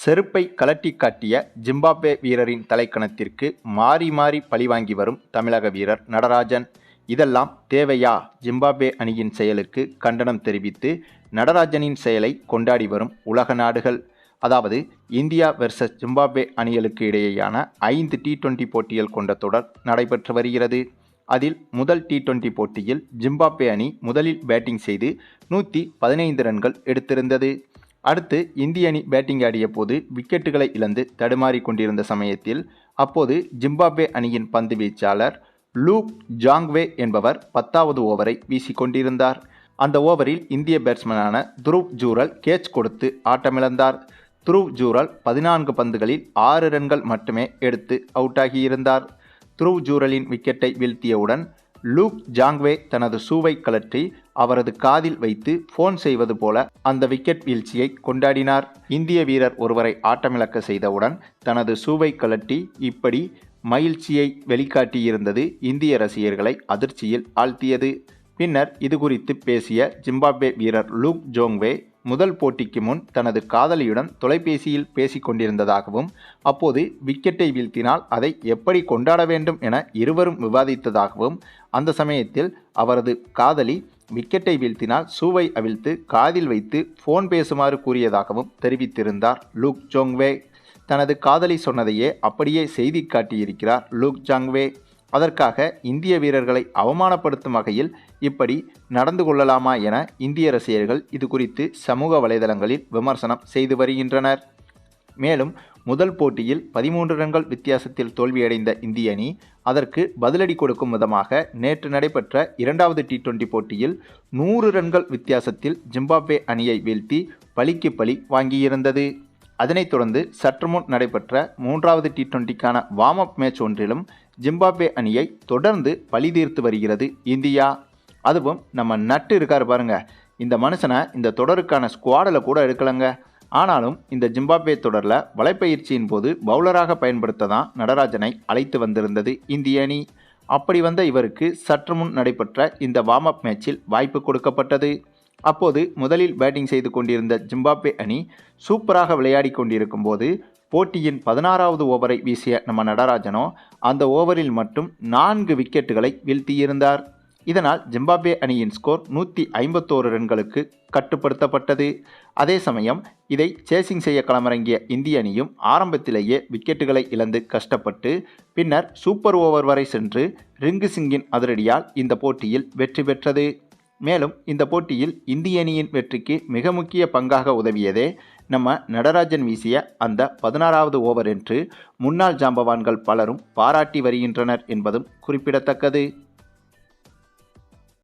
செருப்பை கலட்டி காட்டிய ஜிம்பாப்வே வீரரின் தலைக்கணத்திற்கு மாறி மாறி பழிவாங்கி வரும் தமிழக வீரர் நடராஜன். இதெல்லாம் தேவையா? ஜிம்பாப்வே அணியின் செயலுக்கு கண்டனம் தெரிவித்து நடராஜனின் செயலை கொண்டாடி வரும் உலக நாடுகள். அதாவது இந்தியா வெர்சஸ் ஜிம்பாப்வே அணிகளுக்கு இடையேயான ஐந்து டி டுவெண்டி போட்டிகள் கொண்ட தொடர் நடைபெற்று வருகிறது. அதில் முதல் டி டுவெண்டி போட்டியில் ஜிம்பாப்வே அணி முதலில் பேட்டிங் செய்து நூற்றி பதினைந்து ரன்கள் எடுத்திருந்தது. அடுத்து இந்திய அணி பேட்டிங் ஆடிய போது விக்கெட்டுகளை இழந்து தடுமாறி கொண்டிருந்த சமயத்தில் அப்போது ஜிம்பாப்வே அணியின் பந்து வீச்சாளர் லூக் ஜாங்வே என்பவர் பத்தாவது ஓவரை வீசிக்கொண்டிருந்தார் அந்த ஓவரில் இந்திய பேட்ஸ்மேனான துருவ் ஜூரல் கேட்ச் கொடுத்து ஆட்டமிழந்தார். துருவ் ஜூரல் பதினான்கு பந்துகளில் ஆறு ரன்கள் மட்டுமே எடுத்து அவுட் ஆகியிருந்தார். துருவ் ஜூரலின் விக்கெட்டை வீழ்த்தியவுடன் லூக் ஜாங்வே தனது ஷூவை கழற்றி அவரது காதில் வைத்து ஃபோன் செய்வது போல அந்த விக்கெட் வீழ்ச்சியை கொண்டாடினார். இந்திய வீரர் ஒருவரை ஆட்டமிழக்க செய்தவுடன் தனது ஷூவை கலட்டி இப்படி மகிழ்ச்சியை வெளிக்காட்டியிருந்தது இந்திய ரசிகர்களை அதிர்ச்சியில் ஆழ்த்தியது. பின்னர் இது குறித்து பேசிய ஜிம்பாப்வே வீரர் லூக் ஜோங்வே முதல் போட்டிக்கு முன் தனது காதலியுடன் தொலைபேசியில் பேசிக் கொண்டிருந்ததாகவும் அப்போது விக்கெட்டை வீழ்த்தினால் அதை எப்படி கொண்டாட வேண்டும் என இருவரும் விவாதித்ததாகவும் அந்த சமயத்தில் அவரது காதலி விக்கெட்டை வீழ்த்தினால் சூவை அவிழ்த்து காதில் வைத்து ஃபோன் பேசுமாறு கூறியதாகவும் தெரிவித்திருந்தார் லூக் ஜோங்வே. தனது காதலி சொன்னதையே அப்படியே செய்தி காட்டியிருக்கிறார் லூக் ஜாங்வே. அதற்காக இந்திய வீரர்களை அவமானப்படுத்தும் வகையில் இப்படி நடந்து கொள்ளலாமா என இந்திய ரசிகர்கள் இது குறித்து சமூக வலைதளங்களில் விமர்சனம் செய்து வருகின்றனர். மேலும் முதல் போட்டியில் பதிமூன்று ரன்கள் வித்தியாசத்தில் தோல்வியடைந்த இந்திய அணி அதற்கு பதிலடி கொடுக்கும் விதமாக நேற்று நடைபெற்ற இரண்டாவது டி டுவெண்டி போட்டியில் நூறு ரன்கள் வித்தியாசத்தில் ஜிம்பாப்வே அணியை வீழ்த்தி பலிக்கு பலி வாங்கியிருந்தது. அதனைத் தொடர்ந்து சற்று முன் நடைபெற்ற மூன்றாவது டி டுவெண்ட்டிக்கான வார்ம் அப் மேட்ச் ஒன்றிலும் ஜிம்பாப்வே அணியை தொடர்ந்து பழி தீர்த்து வருகிறது இந்தியா. அதுவும் நம்ம நட்டு இருக்கார் பாருங்க. இந்த மனுஷனை இந்த தொடருக்கான ஸ்குவாடில் கூட எடுக்கலைங்க. ஆனாலும் இந்த ஜிம்பாப்வே தொடரில் வலைப்பயிற்சியின் போது பவுலராக பயன்படுத்த தான் நடராஜனை அழைத்து வந்திருந்தது இந்திய அணி. அப்படி வந்த இவருக்கு சற்று முன் நடைபெற்ற இந்த வார்ம் அப் மேட்சில் வாய்ப்பு கொடுக்கப்பட்டது. அப்போது முதலில் பேட்டிங் செய்து கொண்டிருந்த ஜிம்பாப்வே அணி சூப்பராக விளையாடி கொண்டிருக்கும் போது போட்டியின் பதினாறாவது ஓவரை வீசிய நம்ம நடராஜனோ அந்த ஓவரில் மட்டும் நான்கு விக்கெட்டுகளை வீழ்த்தியிருந்தார். இதனால் ஜிம்பாப்வே அணியின் ஸ்கோர் நூற்றி ஐம்பத்தோரு ரன்களுக்கு கட்டுப்படுத்தப்பட்டது. அதே சமயம் இதை சேசிங் செய்ய களமிறங்கிய இந்திய அணியும் ஆரம்பத்திலேயே விக்கெட்டுகளை இழந்து கஷ்டப்பட்டு பின்னர் சூப்பர் ஓவர் வரை சென்று ரிங்கு சிங்கின் அதிரடியால் இந்த போட்டியில் வெற்றி பெற்றது. மேலும் இந்த போட்டியில் இந்திய அணியின் வெற்றிக்கு மிக முக்கிய பங்காக உதவியதே நம்ம நடராஜன் வீசிய அந்த பதினாறாவது ஓவர் என்று முன்னாள் ஜாம்பவான்கள் பலரும் பாராட்டி வருகின்றனர் என்பதும் குறிப்பிடத்தக்கது.